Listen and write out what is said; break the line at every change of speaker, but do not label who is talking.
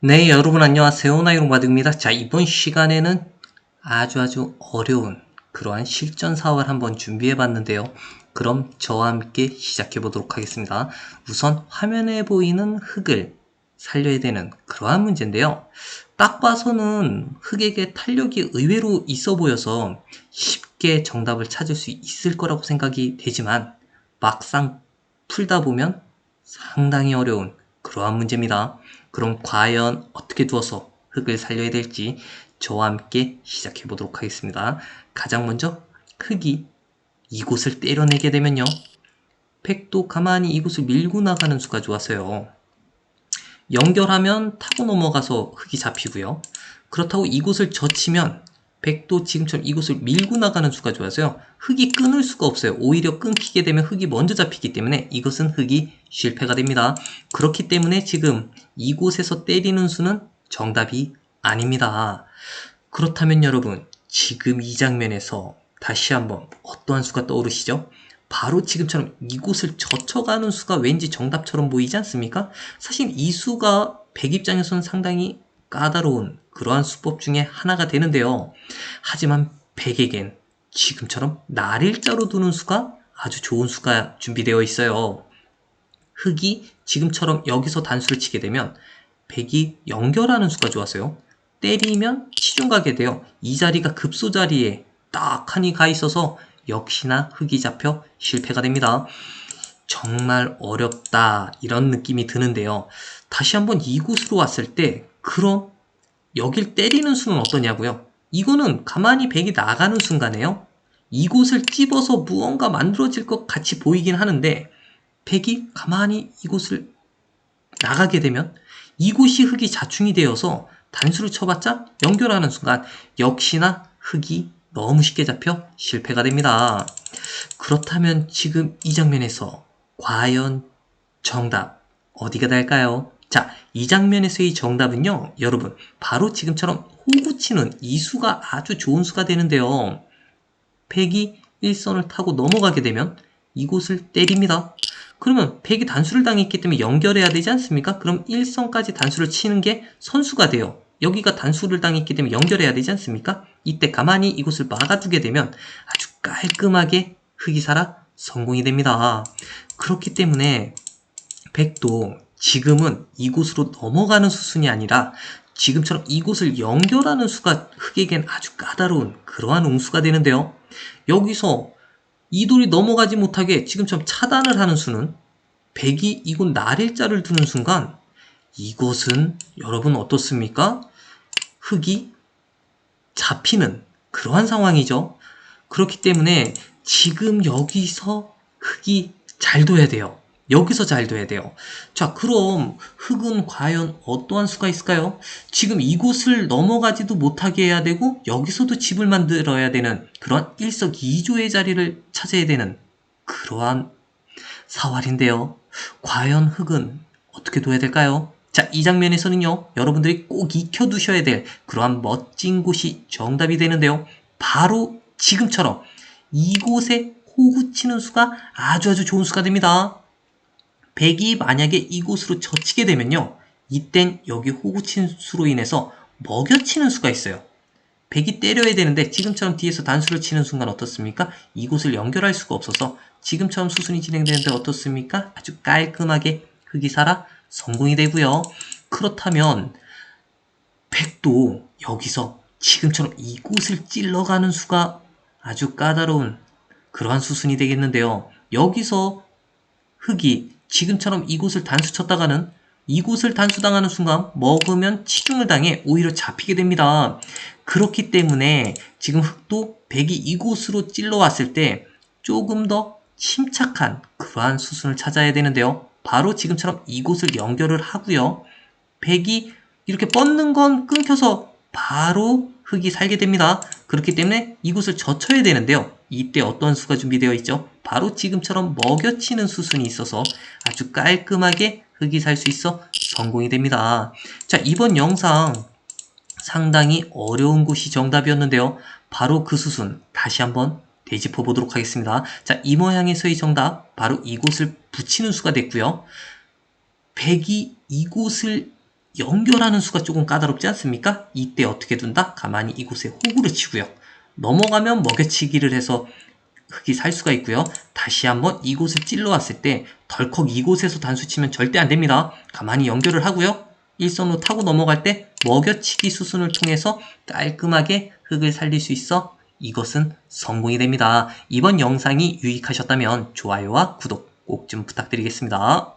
네, 여러분 안녕하세요. 나이롱바드입니다. 자, 이번 시간에는 아주 아주 어려운 그러한 실전 사업을 한번 준비해 봤는데요. 그럼 저와 함께 시작해 보도록 하겠습니다. 우선 화면에 보이는 흙을 살려야 되는 그러한 문제인데요. 딱 봐서는 흙에게 탄력이 의외로 있어 보여서 쉽게 정답을 찾을 수 있을 거라고 생각이 되지만 막상 풀다 보면 상당히 어려운 그러한 문제입니다. 그럼 과연 어떻게 두어서 흙을 살려야 될지 저와 함께 시작해 보도록 하겠습니다. 가장 먼저 흙이 이곳을 때려내게 되면요. 팩도 가만히 이곳을 밀고 나가는 수가 좋아서요. 연결하면 타고 넘어가서 흙이 잡히고요. 그렇다고 이곳을 젖히면 백도 지금처럼 이곳을 밀고 나가는 수가 좋아서요. 흙이 끊을 수가 없어요. 오히려 끊기게 되면 흙이 먼저 잡히기 때문에 이것은 흙이 실패가 됩니다. 그렇기 때문에 지금 이곳에서 때리는 수는 정답이 아닙니다. 그렇다면 여러분 지금 이 장면에서 다시 한번 어떠한 수가 떠오르시죠? 바로 지금처럼 이곳을 젖혀가는 수가 왠지 정답처럼 보이지 않습니까? 사실 이 수가 백 입장에서는 상당히 까다로운 그러한 수법 중에 하나가 되는데요. 하지만 백에겐 지금처럼 날일자로 두는 수가 아주 좋은 수가 준비되어 있어요. 흙이 지금처럼 여기서 단수를 치게 되면 백이 연결하는 수가 좋아서요. 때리면 치중 가게 돼요. 이 자리가 급소 자리에 딱 하니 가 있어서 역시나 흙이 잡혀 실패가 됩니다. 정말 어렵다 이런 느낌이 드는데요. 다시 한번 이곳으로 왔을 때 그럼 여길 때리는 수는 어떠냐고요? 이거는 가만히 백이 나가는 순간에요. 이곳을 찝어서 무언가 만들어질 것 같이 보이긴 하는데 백이 가만히 이곳을 나가게 되면 이곳이 흙이 자충이 되어서 단수를 쳐봤자 연결하는 순간 역시나 흙이 너무 쉽게 잡혀 실패가 됩니다. 그렇다면 지금 이 장면에서 과연 정답 어디가 될까요? 자, 이 장면에서의 정답은요, 여러분, 바로 지금처럼 호구 치는 이 수가 아주 좋은 수가 되는데요. 백이 일선을 타고 넘어가게 되면 이곳을 때립니다. 그러면 백이 단수를 당했기 때문에 연결해야 되지 않습니까? 그럼 일선까지 단수를 치는 게 선수가 돼요. 여기가 단수를 당했기 때문에 연결해야 되지 않습니까? 이때 가만히 이곳을 막아두게 되면 아주 깔끔하게 흙이 살아 성공이 됩니다. 그렇기 때문에 백도 지금은 이곳으로 넘어가는 수순이 아니라 지금처럼 이곳을 연결하는 수가 흙에겐 아주 까다로운 그러한 옹수가 되는데요. 여기서 이 돌이 넘어가지 못하게 지금처럼 차단을 하는 수는 백이 이곳 날일자를 두는 순간 이곳은 여러분 어떻습니까? 흙이 잡히는 그러한 상황이죠. 그렇기 때문에 지금 여기서 흙이 잘 둬야 돼요. 여기서 잘 둬야 돼요. 자, 그럼 흙은 과연 어떠한 수가 있을까요? 지금 이곳을 넘어가지도 못하게 해야 되고 여기서도 집을 만들어야 되는 그런 일석이조의 자리를 찾아야 되는 그러한 사활인데요. 과연 흙은 어떻게 둬야 될까요? 자, 이 장면에서는요, 여러분들이 꼭 익혀두셔야 될 그러한 멋진 곳이 정답이 되는데요. 바로 지금처럼 이곳에 호구 치는 수가 아주 아주 좋은 수가 됩니다. 백이 만약에 이곳으로 젖히게 되면요. 이땐 여기 호구친 수로 인해서 먹여치는 수가 있어요. 백이 때려야 되는데 지금처럼 뒤에서 단수를 치는 순간 어떻습니까? 이곳을 연결할 수가 없어서 지금처럼 수순이 진행되는데 어떻습니까? 아주 깔끔하게 흙이 살아 성공이 되고요. 그렇다면 백도 여기서 지금처럼 이곳을 찔러가는 수가 아주 까다로운 그러한 수순이 되겠는데요. 여기서 흙이 지금처럼 이곳을 단수 쳤다가는 이곳을 단수당하는 순간 먹으면 치중을 당해 오히려 잡히게 됩니다. 그렇기 때문에 지금 흙도 백이 이곳으로 찔러왔을 때 조금 더 침착한 그러한 수순을 찾아야 되는데요. 바로 지금처럼 이곳을 연결을 하고요. 백이 이렇게 뻗는 건 끊겨서 바로 흙이 살게 됩니다. 그렇기 때문에 이곳을 젖혀야 되는데요. 이때 어떤 수가 준비되어 있죠? 바로 지금처럼 먹여치는 수순이 있어서 아주 깔끔하게 흙이 살 수 있어 성공이 됩니다. 자, 이번 영상 상당히 어려운 곳이 정답이었는데요. 바로 그 수순 다시 한번 되짚어 보도록 하겠습니다. 자, 이 모양에서의 정답 바로 이곳을 붙이는 수가 됐고요. 백이 이곳을 연결하는 수가 조금 까다롭지 않습니까? 이때 어떻게 둔다? 가만히 이곳에 호구를 치고요. 넘어가면 먹여치기를 해서 흙이 살 수가 있고요. 다시 한번 이곳을 찔러왔을 때 덜컥 이곳에서 단수 치면 절대 안 됩니다. 가만히 연결을 하고요. 일선으로 타고 넘어갈 때 먹여치기 수순을 통해서 깔끔하게 흙을 살릴 수 있어 이것은 성공이 됩니다. 이번 영상이 유익하셨다면 좋아요와 구독 꼭 좀 부탁드리겠습니다.